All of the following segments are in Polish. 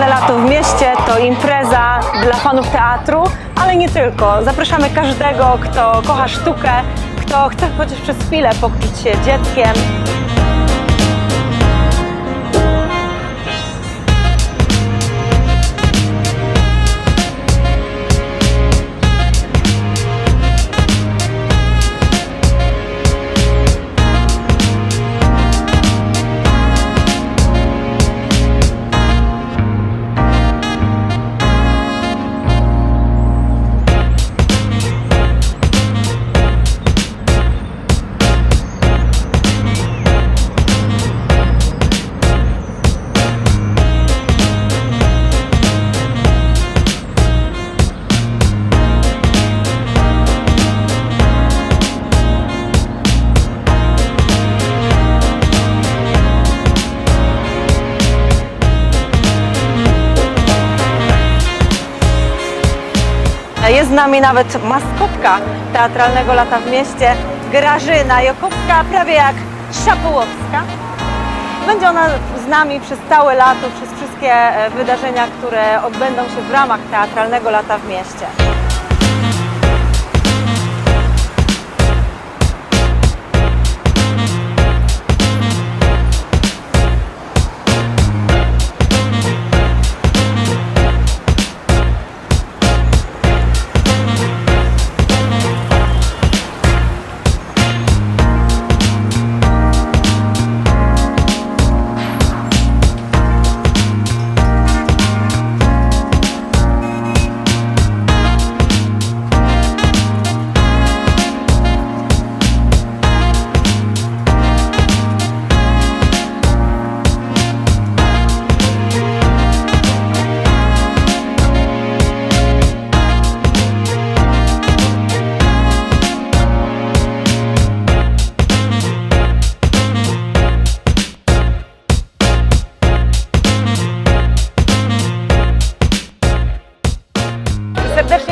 Wolne lato w mieście to impreza dla fanów teatru, ale nie tylko. Zapraszamy każdego, kto kocha sztukę, kto chce chociaż przez chwilę poczuć się dzieckiem. Jest z nami nawet maskotka teatralnego lata w mieście, Grażyna Jokowska, prawie jak Szapołowska. Będzie ona z nami przez całe lato, przez wszystkie e, wydarzenia, które odbędą się w ramach teatralnego lata w mieście.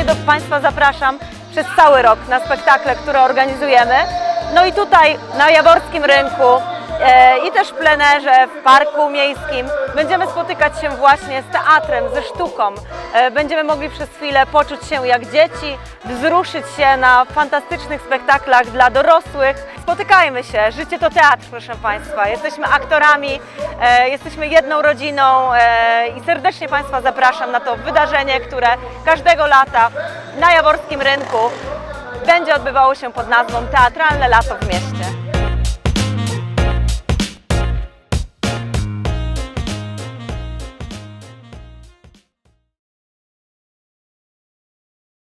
Do Państwa zapraszam przez cały rok na spektakle, które organizujemy. No i tutaj na Jaworskim Rynku i też w plenerze, w Parku Miejskim będziemy spotykać się właśnie z teatrem, ze sztuką. E, będziemy mogli przez chwilę poczuć się jak dzieci, wzruszyć się na fantastycznych spektaklach dla dorosłych. Spotykajmy się, życie to teatr, proszę Państwa. Jesteśmy aktorami, e, jesteśmy jedną rodziną e, i serdecznie Państwa zapraszam na to wydarzenie, które każdego lata na Jaworskim Rynku będzie odbywało się pod nazwą Teatralne Lato w Mieście.